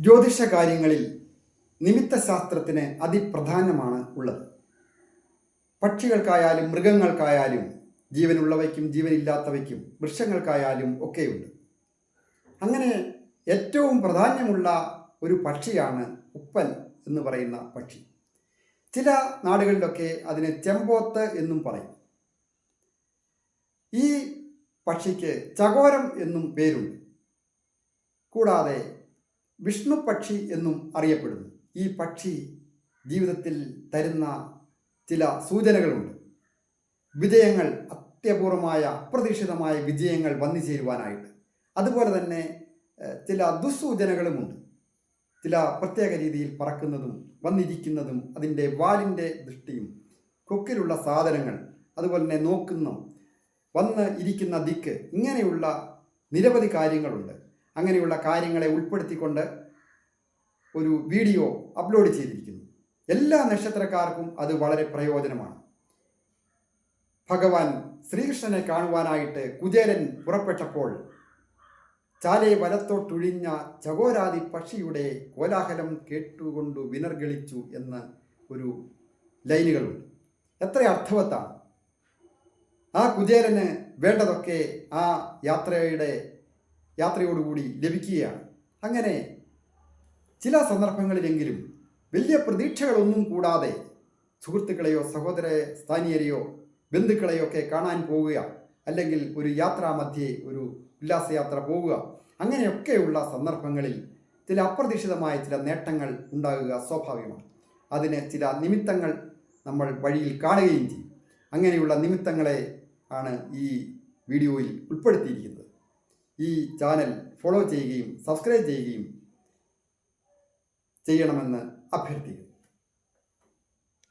ജ്യോതിഷ കാര്യങ്ങളിൽ നിമിത്തശാസ്ത്രത്തിന് അതിപ്രധാനമാണ് ഉള്ളത്. പക്ഷികൾക്കായാലും മൃഗങ്ങൾക്കായാലും ജീവനുള്ളവയ്ക്കും ജീവനില്ലാത്തവയ്ക്കും വൃക്ഷങ്ങൾക്കായാലും ഒക്കെയുണ്ട്. അങ്ങനെ ഏറ്റവും പ്രാധാന്യമുള്ള ഒരു പക്ഷിയാണ് ഉപ്പൽ എന്ന് പറയുന്ന പക്ഷി. ചില നാടുകളിലൊക്കെ അതിനെ ചെമ്പോത്ത് എന്നും പറയും. ഈ പക്ഷിക്ക് ചകോരം എന്നും പേരുണ്ട്. കൂടാതെ വിഷ്ണു പക്ഷി എന്നും അറിയപ്പെടുന്നു. ഈ പക്ഷി ജീവിതത്തിൽ തരുന്ന ചില സൂചനകളുണ്ട്. വിജയങ്ങൾ അത്യപൂർവമായ അപ്രതീക്ഷിതമായ വിജയങ്ങൾ വന്നു ചേരുവാനായിട്ട്. അതുപോലെ തന്നെ ചില ദുസ്സൂചനകളുമുണ്ട്. ചില പ്രത്യേക രീതിയിൽ പറക്കുന്നതും വന്നിരിക്കുന്നതും അതിന്റെ വാലിന്റെ ദൃഷ്ടിയും കൊക്കിലുള്ള സാധനങ്ങൾ അതുപോലെ തന്നെ നോക്കുന്ന വന്ന് ഇരിക്കുന്ന ദിക്ക് ഇങ്ങനെയുള്ള നിരവധി കാര്യങ്ങളുണ്ട്. അങ്ങനെയുള്ള കാര്യങ്ങളെ ഉൾപ്പെടുത്തിക്കൊണ്ട് ഒരു വീഡിയോ അപ്ലോഡ് ചെയ്തിരിക്കുന്നു. എല്ലാ നക്ഷത്രക്കാർക്കും അത് വളരെ പ്രയോജനമാണ്. ഭഗവാൻ ശ്രീകൃഷ്ണനെ കാണുവാനായിട്ട് കുചേരൻ പുറപ്പെട്ടപ്പോൾ ചാലെ വലത്തോട്ടൊഴിഞ്ഞ ചകോരാതി പക്ഷിയുടെ കോലാഹലം കേട്ടുകൊണ്ട് വിനർഗളിച്ചു എന്ന് ഒരു ലൈനുകളുണ്ട്. എത്ര അർത്ഥവത്താണ്. ആ കുചേരന് വേണ്ടതൊക്കെ ആ യാത്രയുടെ യാത്രയോടുകൂടി ലഭിക്കുകയാണ്. അങ്ങനെ ചില സന്ദർഭങ്ങളിലെങ്കിലും വലിയ പ്രതീക്ഷകളൊന്നും കൂടാതെ സുഹൃത്തുക്കളെയോ സഹോദര സ്ഥാനീയരെയോ ബന്ധുക്കളെയോ ഒക്കെ കാണാൻ പോവുക അല്ലെങ്കിൽ ഒരു യാത്രാമധ്യേ ഒരു ഉല്ലാസയാത്ര പോവുക അങ്ങനെയൊക്കെയുള്ള സന്ദർഭങ്ങളിൽ ചില അപ്രതീക്ഷിതമായ ചില നേട്ടങ്ങൾ ഉണ്ടാകുക സ്വാഭാവികമാണ്. അതിന് ചില നിമിത്തങ്ങൾ നമ്മൾ വഴിയിൽ കാണുകയും ചെയ്യും. അങ്ങനെയുള്ള നിമിത്തങ്ങളെ ആണ് ഈ വീഡിയോയിൽ ഉൾപ്പെടുത്തിയിരിക്കുന്നത്. ഈ ചാനൽ ഫോളോ ചെയ്യുകയും സബ്സ്ക്രൈബ് ചെയ്യുകയും ചെയ്യണമെന്ന് അഭ്യർത്ഥിക്കുന്നു.